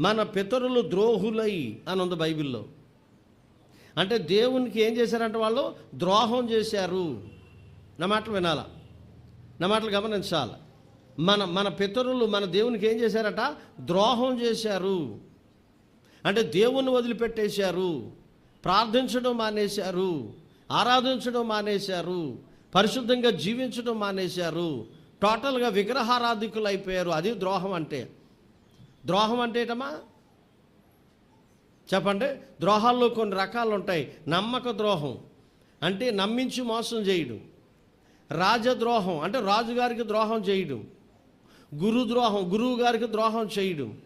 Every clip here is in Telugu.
మన పితరులు ద్రోహులై అని ఉంది బైబిల్లో. అంటే దేవునికి ఏం చేశారంటే వాళ్ళు? ద్రోహం చేశారు. నా మాటలు వినాలా? నా మాటలు గమనించాలి? మన మన పితరులు మన దేవునికి ఏం చేశారట? ద్రోహం చేశారు. అంటే దేవుణ్ణి వదిలిపెట్టేశారు. ప్రార్థించడం మానేశారు. ఆరాధించడం మానేశారు. పరిశుద్ధంగా జీవించడం మానేశారు. టోటల్గా విగ్రహారాధికులు అయిపోయారు అది ద్రోహం అంటే. ద్రోహం అంటే ఏటమ్మా చెప్పండి. ద్రోహాల్లో కొన్ని రకాలు ఉంటాయి నమ్మక ద్రోహం అంటే నమ్మించి మోసం చేయడం. రాజద్రోహం అంటే రాజుగారికి ద్రోహం చేయడం. గురు ద్రోహం గురువు గారికి ద్రోహం చేయడం.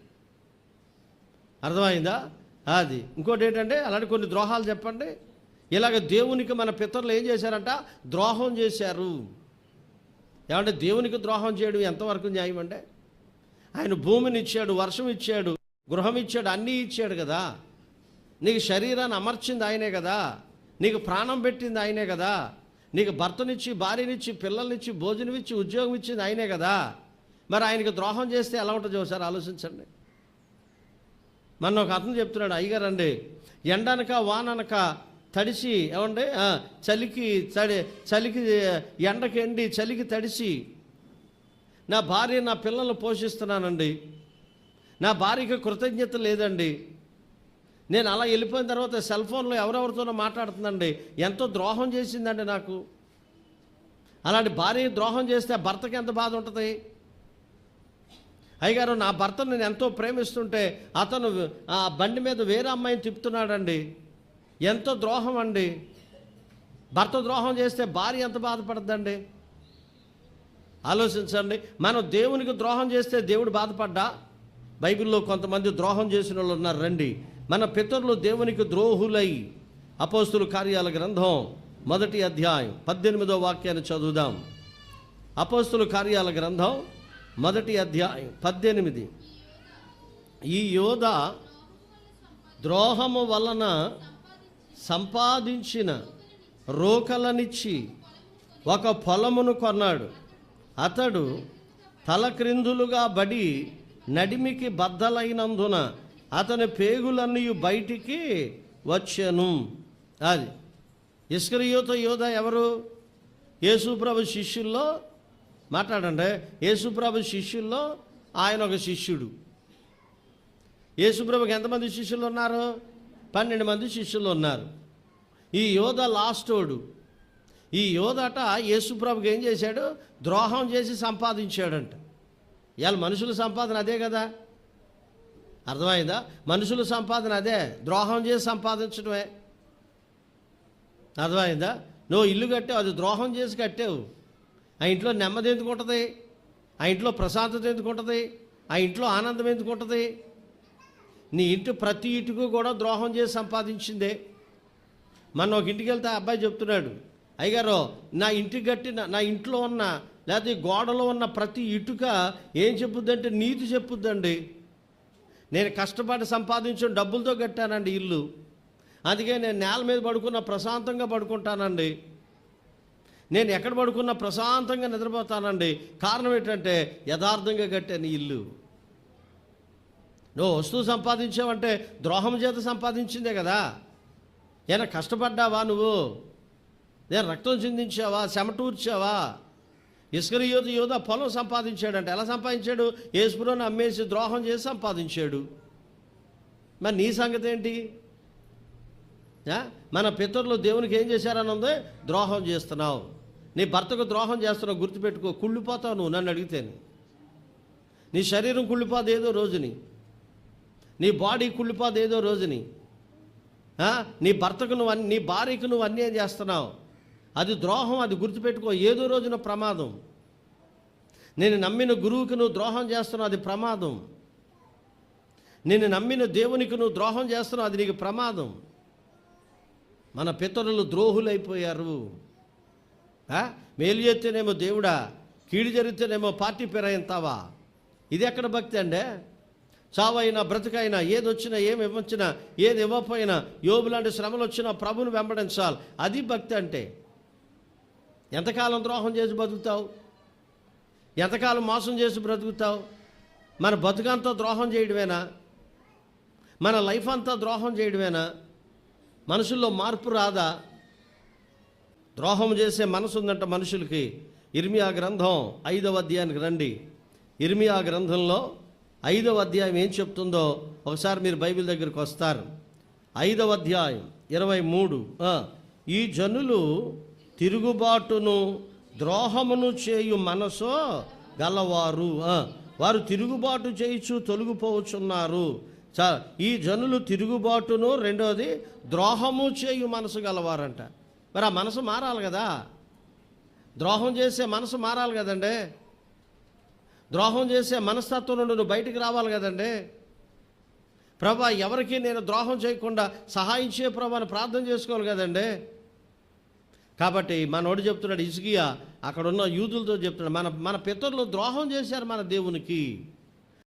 అర్థమైందా? అది. ఇంకోటి ఏంటంటే అలాంటి కొన్ని ద్రోహాలు చెప్పండి. ఇలాగ దేవునికి మన పితరులు ఏం చేశారంట? ద్రోహం చేశారు. ఏమంటే దేవునికి ద్రోహం చేయడం ఎంతవరకు న్యాయం అంటే ఆయన భూమిని ఇచ్చాడు వర్షం ఇచ్చాడు గృహం ఇచ్చాడు అన్నీ ఇచ్చాడు కదా. నీకు శరీరాన్ని అమర్చింది ఆయనే కదా. నీకు ప్రాణం పెట్టింది ఆయనే కదా. నీకు భర్తనిచ్చి భార్యనిచ్చి పిల్లల్నిచ్చి భోజనం ఇచ్చి ఉద్యోగం ఇచ్చింది ఆయనే కదా. మరి ఆయనకి ద్రోహం చేస్తే ఎలా ఉంటుందో ఒకసారి ఆలోచించండి. మన ఒక అతను చెప్తున్నాడు అయ్యగారండి ఎండనక వాననక తడిసి ఏమండి? చలికి తడి చలికి ఎండకి ఎండి చలికి తడిసి నా భార్య నా పిల్లల్ని పోషిస్తున్నానండి. నా భార్యకి కృతజ్ఞత లేదండి. నేను అలా వెళ్ళిపోయిన తర్వాత సెల్ ఫోన్లో ఎవరెవరితోనో మాట్లాడుతుందండి. ఎంతో ద్రోహం చేసిందండి నాకు. అలాంటి భార్య ద్రోహం చేస్తే ఆ భర్తకి ఎంత బాధ ఉంటుంది? అయ్యగారు నా భర్తను నేను ఎంతో ప్రేమిస్తుంటే అతను ఆ బండి మీద వేరే అమ్మాయిని తిప్పుతున్నాడండి. ఎంతో ద్రోహం అండి. భర్త ద్రోహం చేస్తే భార్య ఎంత బాధపడుతుందండి ఆలోచించండి. మనం దేవునికి ద్రోహం చేస్తే దేవుడు బాధపడ్డా? బైబిల్లో కొంతమంది ద్రోహం చేసిన వాళ్ళు ఉన్నారు. రండి. మన పితరులు దేవునికి ద్రోహులై. అపోస్తుల కార్యాల గ్రంథం మొదటి అధ్యాయం పద్దెనిమిదో వాక్యాన్ని చదువుదాం. అపోస్తుల కార్యాల గ్రంథం మొదటి అధ్యాయం పద్దెనిమిది. ఈ యోధ ద్రోహము వలన సంపాదించిన రోకలనిచ్చి ఒక పొలమును కొన్నాడు. అతడు తలక్రిందులుగా బడి నడిమికి బద్దలైనందున అతని పేగులన్నీ బయటికి వచ్చాను. అది ఇస్కరియోత యోధ ఎవరు? యేసుప్రభు శిష్యుల్లో మాట్లాడండి. యేసుప్రభు శిష్యుల్లో ఆయన ఒక శిష్యుడు. యేసుప్రభుకి ఎంతమంది శిష్యులు ఉన్నారు? పన్నెండు మంది శిష్యులు ఉన్నారు. ఈ యోధ లాస్టోడు. ఈ యోధట యేసుప్రభుకి ఏం చేశాడు? ద్రోహం చేసి సంపాదించాడంట. ఇవాళ మనుషుల సంపాదన అదే కదా. అర్థమైందా? మనుషుల సంపాదన అదే. ద్రోహం చేసి సంపాదించడమే అర్థమైందా? నువ్వు ఇల్లు కట్టావు అది ద్రోహం చేసి కట్టావు. ఆ ఇంట్లో నెమ్మది ఎందుకు ఉంటుంది? ఆ ఇంట్లో ప్రశాంతత ఎందుకు ఉంటుంది? ఆ ఇంట్లో ఆనందం ఎందుకు ఉంటుంది? నీ ఇంటి ప్రతి ఇటుకు కూడా ద్రోహం చేసి సంపాదించిందే. మన ఒక ఇంటికి వెళ్తే ఆ అబ్బాయి చెప్తున్నాడు అయ్యగారు నా ఇంటికి కట్టిన నా ఇంట్లో ఉన్న లేకపోతే గోడలో ఉన్న ప్రతి ఇటుక ఏం చెప్పుద్దంటే నీతి చెప్పుద్దండి. నేను కష్టపడి సంపాదించిన డబ్బులతో కట్టానండి ఇల్లు. అందుకే నేను నేల మీద పడుకున్న ప్రశాంతంగా పడుకుంటానండి. నేను ఎక్కడ పడుకున్నా ప్రశాంతంగా నిద్రపోతానండి. కారణం ఏంటంటే యథార్థంగా కట్టాను ఇల్లు. నువ్వు వస్తువు సంపాదించావంటే ద్రోహం చేత సంపాదించిందే కదా. ఏమైనా కష్టపడ్డావా నువ్వు? నేను రక్తం చిందించావా? చెమటూర్చావా ఇసుకరి యోధ యోధ పొలం సంపాదించాడంటే. ఎలా సంపాదించాడు? ఏసుపురాన్ని అమ్మేసి ద్రోహం చేసి సంపాదించాడు. మరి నీ సంగతి ఏంటి? మన పితరులు దేవునికి ఏం చేశారని ఉంది ద్రోహం చేస్తున్నావు. నీ భర్తకు ద్రోహం చేస్తున్నావు. గుర్తుపెట్టుకో. కుళ్ళిపోతావు నువ్వు నన్ను అడిగితేనే. నీ శరీరం కుళ్ళిపోదు ఏదో రోజుని. నీ బాడీ కుళ్ళిపోదు ఏదో రోజుని. నీ భర్తకు నువ్వు అన్ని- నీ భార్యకు నువ్వు అన్యాయం చేస్తున్నావు. అది ద్రోహం అది గుర్తుపెట్టుకో. ఏదో రోజున ప్రమాదం. నేను నమ్మిన గురువుకి నువ్వు ద్రోహం చేస్తున్నావు అది ప్రమాదం. నేను నమ్మిన దేవునికి నువ్వు ద్రోహం చేస్తున్నావు అది నీకు ప్రమాదం. మన పితరులు ద్రోహులైపోయారు. మేలు చేస్తేనేమో దేవుడా కీడు జరిగితేనేమో పార్టీ పెరయంతావా ఇది ఎక్కడ భక్తి అండే? చావైనా బ్రతికైనా ఏది వచ్చినా ఏమి ఇవ్వచ్చినా ఏది ఇవ్వకపోయినా యోబు లాంటి శ్రమలు వచ్చినా ప్రభును వెంబడించాలి. అది భక్తి అంటే. ఎంతకాలం ద్రోహం చేసి బతుకుతావు? ఎంతకాలం మోసం చేసి బ్రతుకుతావు? మన బతుకంతా ద్రోహం చేయడమేనా? మన లైఫ్ అంతా ద్రోహం చేయడమేనా? మనుషుల్లో మార్పు రాదా? ద్రోహం చేసే మనసు ఉందంట మనుషులకి. ఇర్మియా గ్రంథం ఐదవ అధ్యాయానికి రండి. ఇర్మియా గ్రంథంలో ఐదవ అధ్యాయం ఏం చెప్తుందో ఒకసారి మీరు బైబిల్ దగ్గరికి వస్తారు. ఐదవ అధ్యాయం ఇరవై మూడు. ఈ జనులు తిరుగుబాటును ద్రోహమును చేయు మనసు గలవారు. వారు తిరుగుబాటు చేయుచు తొలగిపోవచ్చున్నారు చ ఈ జనులు తిరుగుబాటును రెండవది ద్రోహము చేయు మనసు గలవారంట. మరి ఆ మనసు మారాలి కదా? ద్రోహం చేసే మనసు మారాలి కదండి? ద్రోహం చేసే మనస్తత్వం నుండి నువ్వు బయటికి రావాలి కదండి? ప్రభా ఎవరికి నేను ద్రోహం చేయకుండా సహాయం చేయ ప్రార్థన చేసుకోవాలి కదండి? కాబట్టి మనోడు చెప్తున్నాడు ఇసుకియా అక్కడ ఉన్న యూదులతో చెప్తున్నాడు మన మన పితరులు ద్రోహం చేశారు మన దేవునికి.